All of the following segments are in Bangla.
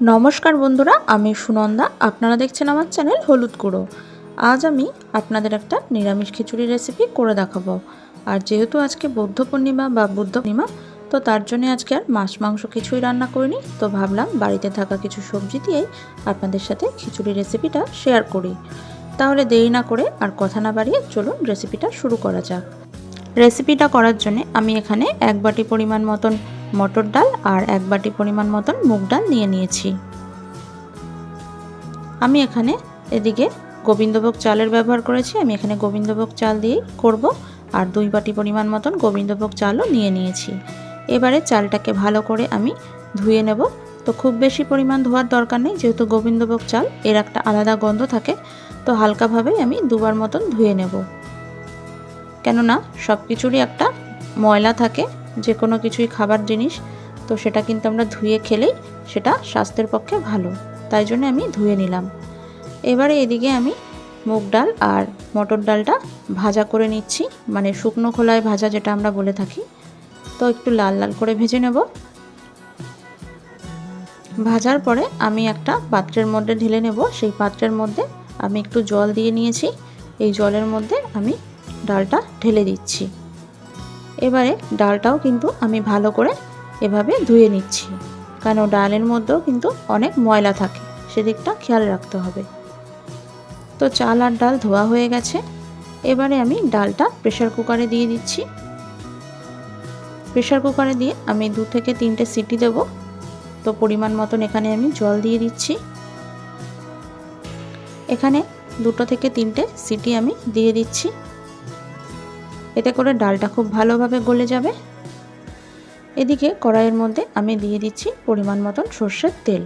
নমস্কার বন্ধুরা, আমি সুনন্দা। আপনারা দেখছেন আমার চ্যানেল হলুদ গুঁড়ো। আজ আমি আপনাদের একটা নিরামিষ খিচুড়ি রেসিপি করে দেখাবো। আর যেহেতু আজকে বৌদ্ধ পূর্ণিমা বা বুদ্ধ পূর্ণিমা, তো তার জন্য আজকে আর মাছ মাংস কিছুই রান্না করিনি। তো ভাবলাম বাড়িতে থাকা কিছু সবজি দিয়েই আপনাদের সাথে খিচুড়ি রেসিপিটা শেয়ার করি। তাহলে দেরি না করে আর কথা না বাড়িয়ে চলুন রেসিপিটা শুরু করা যাক। রেসিপিটা করার জন্য আমি এখানে এক বাটি পরিমাণ মতন মটর ডাল আর এক বাটি পরিমাণ মতন মুগ ডাল নিয়ে নিয়েছি। আমি এখানে এদিকে গোবিন্দভোগ চালের ব্যবহার করেছি। আমি এখানে গোবিন্দভোগ চাল দিয়েই করব আর দুই বাটি পরিমাণ মতন গোবিন্দভোগ চালও নিয়ে নিয়েছি। এবারে চালটাকে ভালো করে আমি ধুয়ে নেব। তো খুব বেশি পরিমাণ ধোয়ার দরকার নেই, যেহেতু গোবিন্দভোগ চাল এর একটা আলাদা গন্ধ থাকে, তো হালকাভাবেই আমি দুবার মতন ধুয়ে নেব। কেননা সব কিছুরই একটা ময়লা থাকে যে কোনো কিছুই খাবার জিনিস, তো সেটা কিন্তু আমরা ধুয়ে খেলেই সেটা স্বাস্থ্যের পক্ষে ভালো, তাই জন্য আমি ধুয়ে নিলাম। এবারে এদিকে আমি মুগ ডাল আর মটর ডালটা ভাজা করে নিচ্ছি মানে শুকনো খোলায় ভাজা যেটা আমরা বলে থাকি। তো একটু লাল লাল করে ভেজে নেব। ভাজার পরে আমি একটা পাত্রের মধ্যে ঢেলে নেব, সেই পাত্রের মধ্যে আমি একটু জল দিয়ে নিয়েছি, এই জলের মধ্যে আমি ডালটা ঢেলে দিচ্ছি। এবারে ডালটাও কিন্তু আমি ভালো করে এভাবে ধুয়ে নিচ্ছি। কারণ ডালের মধ্যেও কিন্তু অনেক ময়লা থাকে, সেদিকটা খেয়াল রাখতে হবে। তো চাল আর ডাল ধোয়া হয়ে গেছে। এবারে আমি ডালটা প্রেশার কুকারে দিয়ে দিচ্ছি। প্রেশার কুকারে দিয়ে আমি দু থেকে তিনটে সিটি দেব। তো পরিমাণ মতন এখানে আমি জল দিয়ে দিচ্ছি। এখানে দুটো থেকে তিনটে সিটি আমি দিয়ে দিচ্ছি। এতে করে ডালটা খুব ভালোভাবে গলে যাবে। এদিকে কড়াইয়ের মধ্যে আমি দিয়ে দিচ্ছি পরিমাণ মতন সর্ষের তেল।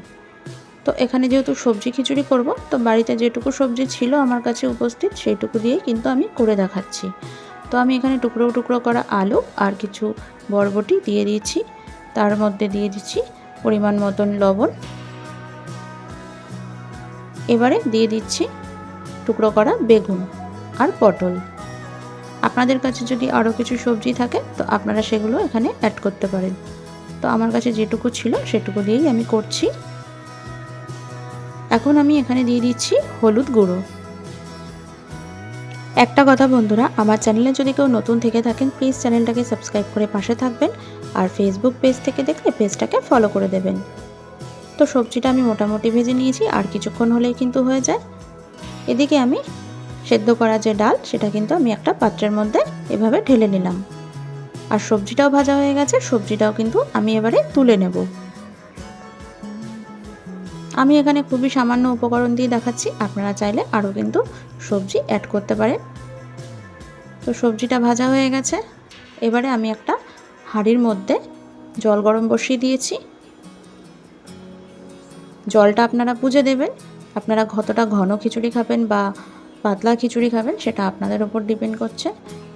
তো এখানে যেহেতু সবজি খিচুড়ি করব, তো বাড়িতে যেটুকু সবজি ছিল আমার কাছে উপস্থিত সেইটুকু দিয়েই কিন্তু আমি করে দেখাচ্ছি। তো আমি এখানে টুকরো টুকরো করা আলু আর কিছু বরবটি দিয়ে দিয়েছি। তার মধ্যে দিয়ে দিচ্ছি পরিমাণ মতন লবণ। এবারে দিয়ে দিচ্ছি টুকরো করা বেগুন আর পটল। আপনাদের কাছে যদি আরও কিছু সবজি থাকে, তো আপনারা সেগুলো এখানে অ্যাড করতে পারেন। তো আমার কাছে যেটুকু ছিল সেটুকু দিয়েই আমি করছি। এখন আমি এখানে দিয়ে দিচ্ছি হলুদ গুঁড়ো। একটা কথা বন্ধুরা, আমার চ্যানেলে যদি কেউ নতুন থেকে থাকেন প্লিজ চ্যানেলটাকে সাবস্ক্রাইব করে পাশে থাকবেন আর ফেসবুক পেজ থেকে দেখলে পেজটাকে ফলো করে দেবেন। তো সবজিটা আমি মোটামুটি ভেজে নিয়েছি, আর কিছুক্ষণ হলেই কিন্তু হয়ে যায়। এদিকে আমি সেদ্ধ করা যে ডাল, সেটা কিন্তু আমি একটা পাত্রের মধ্যে এভাবে ঢেলে নিলাম। আর সবজিটাও ভাজা হয়ে গেছে, সবজিটাও কিন্তু আমি এবারে তুলে নেব। আমি এখানে খুবই সামান্য উপকরণ দিয়ে দেখাচ্ছি, আপনারা চাইলে আরও কিন্তু সবজি অ্যাড করতে পারেন। তো সবজিটা ভাজা হয়ে গেছে। এবারে আমি একটা হাঁড়ির মধ্যে জল গরম বসিয়ে দিয়েছি। জলটা আপনারা বুঝে দেবেন। আপনারা কতটা ঘন খিচুড়ি খাবেন বা পাতলা খিচুড়ি খাবেন, সেটা আপনাদের ওপর ডিপেন্ড করছে।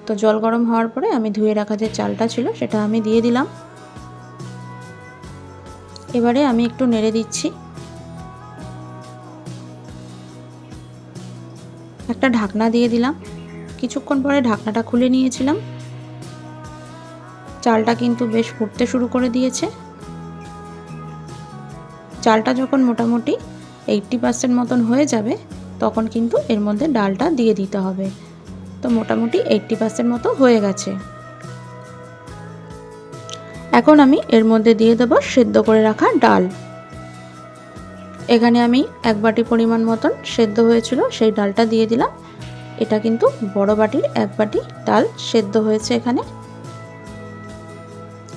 তো জল গরম হওয়ার পরে আমি ধুয়ে রাখা যে চালটা ছিল, সেটা আমি দিয়ে দিলাম। এবারে আমি একটু নেড়ে দিচ্ছি। একটা ঢাকনা দিয়ে দিলাম। কিছুক্ষণ পরে ঢাকনাটা খুলে নিয়েছিলাম। চালটা কিন্তু বেশ ফুটতে শুরু করে দিয়েছে। চালটা যখন মোটামুটি এইটটি পার্সেন্ট মতন হয়ে যাবে তখন কিন্তু এর মধ্যে ডালটা দিয়ে দিতে হবে। তো মোটামুটি এইট্টি পার্সেন্ট মতো হয়ে গেছে। এখন আমি এর মধ্যে দিয়ে দেবো সেদ্ধ করে রাখা ডাল। এখানে আমি এক বাটি পরিমাণ মতন সেদ্ধ হয়েছিল, সেই ডালটা দিয়ে দিলাম। এটা কিন্তু বড় বাটির এক বাটি ডাল সেদ্ধ হয়েছে এখানে।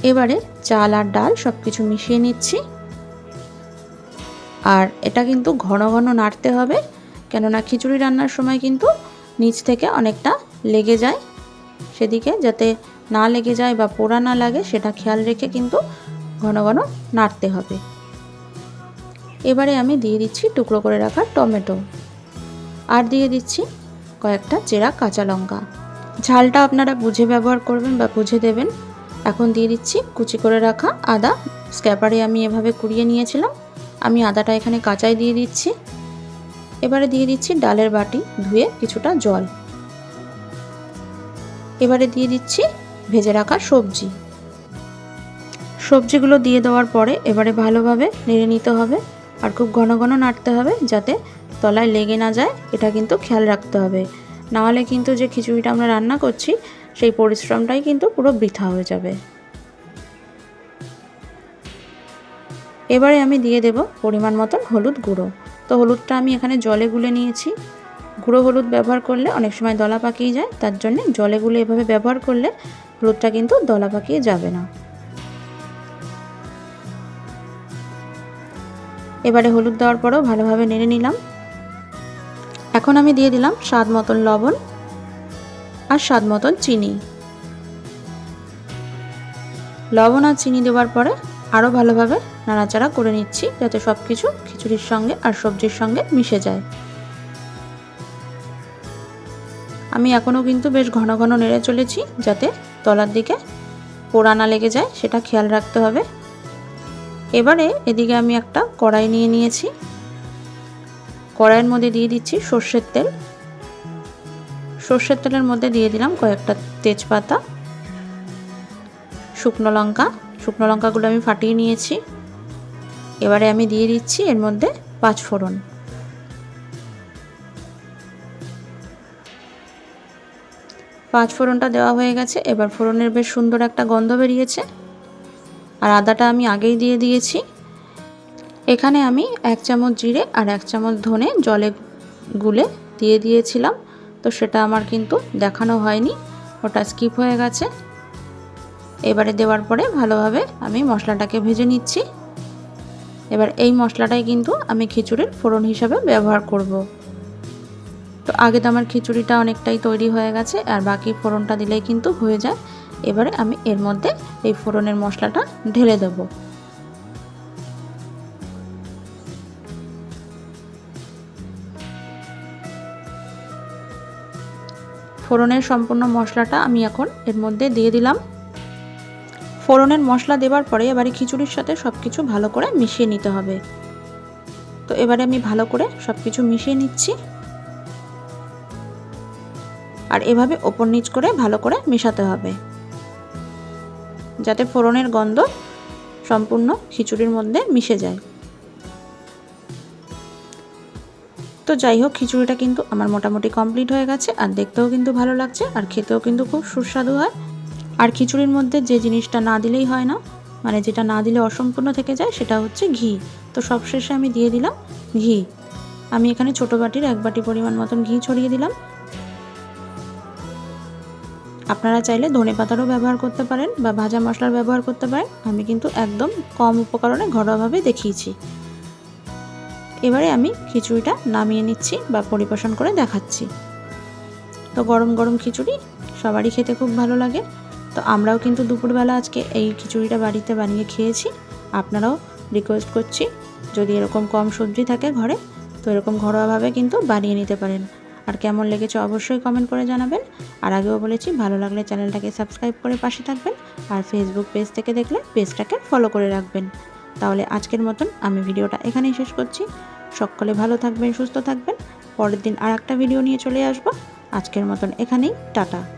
এবারে চাল আর ডাল সব কিছু মিশিয়ে নিচ্ছি। আর এটা কিন্তু ঘন ঘন নাড়তে হবে। কেননা খিচুড়ি রান্নার সময় কিন্তু নিচ থেকে অনেকটা লেগে যায়। সেদিকে যাতে না লেগে যায় বা পোড়া না লাগে, সেটা খেয়াল রেখে কিন্তু ঘন ঘন নাড়তে হবে। এবারে আমি দিয়ে দিচ্ছি টুকরো করে রাখা টমেটো। আর দিয়ে দিচ্ছি কয়েকটা চেরা কাঁচা লঙ্কা। ঝালটা আপনারা বুঝে ব্যবহার করবেন বা বুঝে দেবেন। এখন দিয়ে দিচ্ছি কুচি করে রাখা আদা। স্ক্যাপারে আমি এভাবে কুড়িয়ে নিয়েছিলাম। আমি আদাটা এখানে কাঁচাই দিয়ে দিচ্ছি। এবারে দিয়ে দিচ্ছি ডালের বাটি, ধুয়ে কিছুটা জল। এবারে দিয়ে দিচ্ছি ভেজে রাখা সবজি। সবজিগুলো দিয়ে দেওয়ার পরে এবারে ভালোভাবে নেড়ে নিতে হবে আর খুব ঘন ঘন নাড়তে হবে যাতে তলায় লেগে না যায়, এটা কিন্তু খেয়াল রাখতে হবে। নাহলে কিন্তু যে খিচুড়িটা আমরা রান্না করছি, সেই পরিশ্রমটাই কিন্তু পুরো বৃথা হয়ে যাবে। এবারে আমি দিয়ে দেব পরিমাণ মতন হলুদ গুঁড়ো। তো হলুদটা আমি এখানে জলে গুলে নিয়েছি। গুঁড়ো হলুদ ব্যবহার করলে অনেক সময় দলা পাকিয়ে যায়, তার জন্যে জলে গুলে এভাবে ব্যবহার করলে হলুদটা কিন্তু দলা পাকিয়ে যাবে না। এবারে হলুদ দেওয়ার পরেও ভালোভাবে নেড়ে নিলাম। এখন আমি দিয়ে দিলাম স্বাদ মতন লবণ আর স্বাদ মতন চিনি। লবণ আর চিনি দেওয়ার পরে আরও ভালোভাবে নাড়াচাড়া করে নিচ্ছি যাতে সব কিছু খিচুড়ির সঙ্গে আর সবজির সঙ্গে মিশে যায়। আমি এখনও কিন্তু বেশ ঘন ঘন নেড়ে চলেছি যাতে তলার দিকে পোড়া না লেগে যায়, সেটা খেয়াল রাখতে হবে। এবারে এদিকে আমি একটা কড়াই নিয়ে নিয়েছি। কড়াইয়ের মধ্যে দিয়ে দিচ্ছি সর্ষের তেল। সর্ষের তেলের মধ্যে দিয়ে দিলাম কয়েকটা তেজপাতা, শুকনো লঙ্কা। শুকনো লঙ্কাগুলো আমি ফাটিয়ে নিয়েছি। এবারে আমি দিয়ে দিচ্ছি এর মধ্যে পাঁচ ফোড়ন। পাঁচ ফোড়নটা দেওয়া হয়ে গেছে, এবার ফোড়নের বেশ সুন্দর একটা গন্ধ বেরিয়েছে। আর আদাটা আমি আগেই দিয়ে দিয়েছি। এখানে আমি এক চামচ জিরে আর এক চামচ ধনে জলে গুলে দিয়ে দিয়েছিলাম, তো সেটা আমার কিন্তু দেখানো হয়নি, ওটা স্কিপ হয়ে গেছে। এবারে দেওয়ার পরে ভালোভাবে আমি মশলাটাকে ভেজে নিচ্ছি। এবার এই মশলাটাই কিন্তু আমি খিচুড়ির ফোড়ন হিসাবে ব্যবহার করব। তো আগে তো আমার খিচুড়িটা অনেকটাই তৈরি হয়ে গেছে, আর বাকি ফোড়নটা দিলেই কিন্তু হয়ে যায়। এবারে আমি এর মধ্যে এই ফোড়নের মশলাটা ঢেলে দেবো। ফোড়নের সম্পূর্ণ মশলাটা আমি এখন এর মধ্যে দিয়ে দিলাম। ফোড়নের মশলা দেওয়ার পরে এবারে খিচুড়ির সাথে সব কিছু ভালো করে মিশিয়ে নিতে হবে। তো এবারে আমি ভালো করে সব কিছু মিশিয়ে নিচ্ছি। আর এভাবে ওপর নিচ করে ভালো করে মেশাতে হবে। যাতে ফোড়নের গন্ধ সম্পূর্ণ খিচুড়ির মধ্যে মিশে যায়। তো যাই হোক, খিচুড়িটা কিন্তু আমার মোটামুটি কমপ্লিট হয়ে গেছে। আর দেখতেও কিন্তু ভালো লাগছে, আর খেতেও কিন্তু খুব সুস্বাদু হয়। আর খিচুড়ির মধ্যে যে জিনিসটা না দিলেই হয় না মানে যেটা না দিলে অসম্পূর্ণ থেকে যায় সেটা হচ্ছে ঘি। তো সবশেষে আমি দিয়ে দিলাম ঘি। আমি এখানে ছোটো বাটির এক বাটি পরিমাণ মতন ঘি ছড়িয়ে দিলাম। আপনারা চাইলে ধনে পাতারও ব্যবহার করতে পারেন বা ভাজা মশলার ব্যবহার করতে পারেন। আমি কিন্তু একদম কম উপকরণে ঘরোয়াভাবে দেখিয়েছি। এবারে আমি খিচুড়িটা নামিয়ে নিচ্ছি বা পরিবেশন করে দেখাচ্ছি। তো গরম গরম খিচুড়ি সবারই খেতে খুব ভালো লাগে। তো আমরাও কিন্তু দুপুরবেলা আজকে এই খিচুড়িটা বাড়িতে বানিয়ে খেয়েছি। আপনারাও রিকোয়েস্ট করছি, যদি এরকম কম সবজি থাকে ঘরে, তো এরকম ঘরোয়াভাবে কিন্তু বানিয়ে নিতে পারেন। আর কেমন লেগেছে অবশ্যই কমেন্ট করে জানাবেন। আর আগেও বলেছি, ভালো লাগলে চ্যানেলটাকে সাবস্ক্রাইব করে পাশে থাকবেন। আর ফেসবুক পেজ থেকে দেখলে পেজটাকে ফলো করে রাখবেন। তাহলে আজকের মতন আমি ভিডিওটা এখানেই শেষ করছি। সকলে ভালো থাকবেন, সুস্থ থাকবেন। পরের দিন আর একটা ভিডিও নিয়ে চলে আসব। আজকের মতন এখানেই, টাটা।